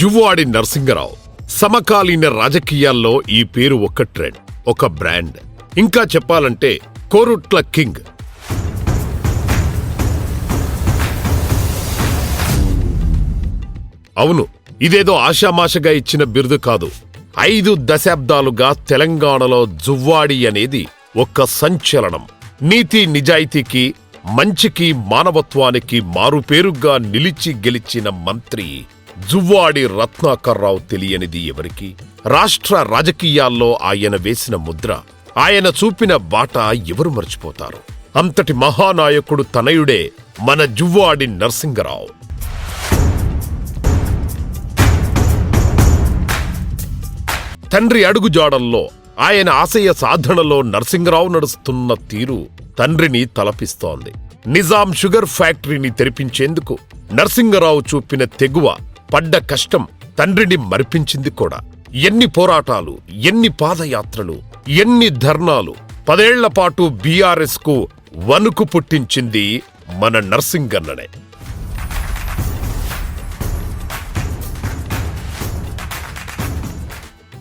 జువ్వాడి నరసింగరావు. సమకాలీన రాజకీయాల్లో ఈ పేరు ఒక ట్రెండ్ ఒక బ్రాండ్. ఇంకా చెప్పాలంటే కోరుట్ల కింగ్. అవును ఇదేదో ఆషామాషగా ఇచ్చిన బిరుదు కాదు. ఐదు దశాబ్దాలుగా తెలంగాణలో జువ్వాడి అనేది ఒక సంచలనం. నీతి నిజాయితీకి మంచికి మానవత్వానికి మారుపేరుగా నిలిచి గెలిచిన మంత్రి జువ్వాడి రత్నాకర్రావు తెలియనిది ఎవరికి? రాష్ట్ర రాజకీయాల్లో ఆయన వేసిన ముద్ర ఆయన చూపిన బాట ఎవరు మర్చిపోతారు? అంతటి మహానాయకుడు తనయుడే మన జువ్వాడి నరసింగరావు. తండ్రి అడుగుజాడల్లో ఆయన ఆశయ సాధనలో నరసింగరావు నడుస్తున్న తీరు తండ్రిని తలపిస్తోంది. నిజాం షుగర్ ఫ్యాక్టరీని తెరిపించేందుకు నరసింగరావు చూపిన తెగువ పడ్డ కష్టం తండ్రిని మరిపించింది కూడా. ఎన్ని పోరాటాలు ఎన్ని పాదయాత్రలు ఎన్ని ధర్నాలు పదేళ్ళపాటు బీఆర్ఎస్కు వణుకు పుట్టించింది మన నర్సింగన్ననే.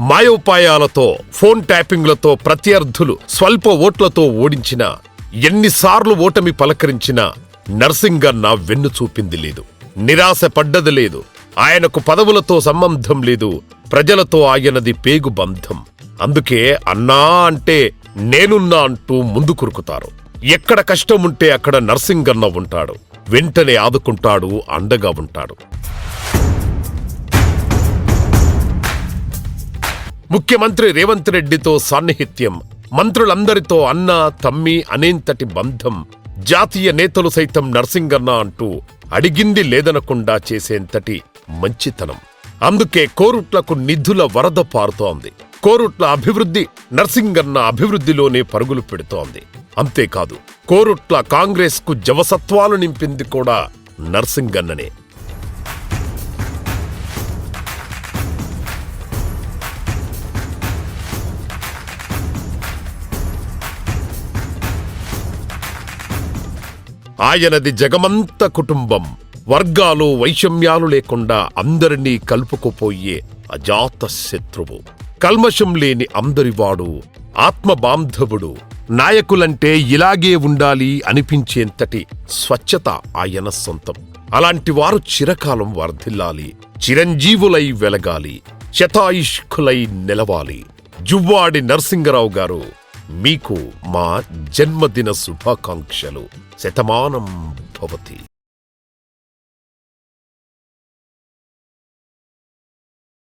మాయోపాయాలతో ఫోన్ ట్యాపింగ్లతో ప్రత్యర్థులు స్వల్ప ఓట్లతో ఓడించినా ఎన్నిసార్లు ఓటమి పలకరించినా నర్సింగన్న వెన్ను చూపింది లేదు. నిరాశ పడ్డది లేదు. ఆయనకు పదవులతో సంబంధం లేదు. ప్రజలతో ఆయనది పేగు బంధం. అందుకే అన్నా అంటే నేనున్నా అంటూ ముందు కురుకుతారు. ఎక్కడ కష్టం ఉంటే అక్కడ నర్సింగన్న ఉంటాడు. వెంటనే ఆదుకుంటాడు అండగా ఉంటాడు. ముఖ్యమంత్రి రేవంత్ రెడ్డితో సాన్నిహిత్యం. మంత్రులందరితో అన్న తమ్మి అనేంతటి బంధం. జాతీయ నేతలు సైతం నర్సింగన్న అంటూ అడిగింది లేదనకుండా చేసేంతటి మంచితనం. అందుకే కోరుట్లకు నిధుల వరద పారుతోంది. కోరుట్ల అభివృద్ధి నర్సింగన్న అభివృద్ధిలోనే పరుగులు పెడుతోంది. అంతేకాదు కోరుట్ల కాంగ్రెస్కు జవసత్వాలు నింపింది కూడా నర్సింగన్ననే. ఆయనది జగమంత కుటుంబం. వర్గాలు వైషమ్యాలు లేకుండా అందరినీ కలుపుకుపోయే అజాత శత్రువు. కల్మషం లేని అందరివాడు ఆత్మబాంధవుడు నాయకులంటే ఇలాగే ఉండాలి అనిపించేంతటి స్వచ్ఛత ఆయన సొంతం. అలాంటి వారు చిరకాలం వర్ధిల్లాలి చిరంజీవులై వెలగాలి శతాయుష్కులై నిలవాలి. జువ్వాడి నరసింగరావు గారు మీకు మా జన్మదిన శుభాకాంక్షలు శతమానం భవతి.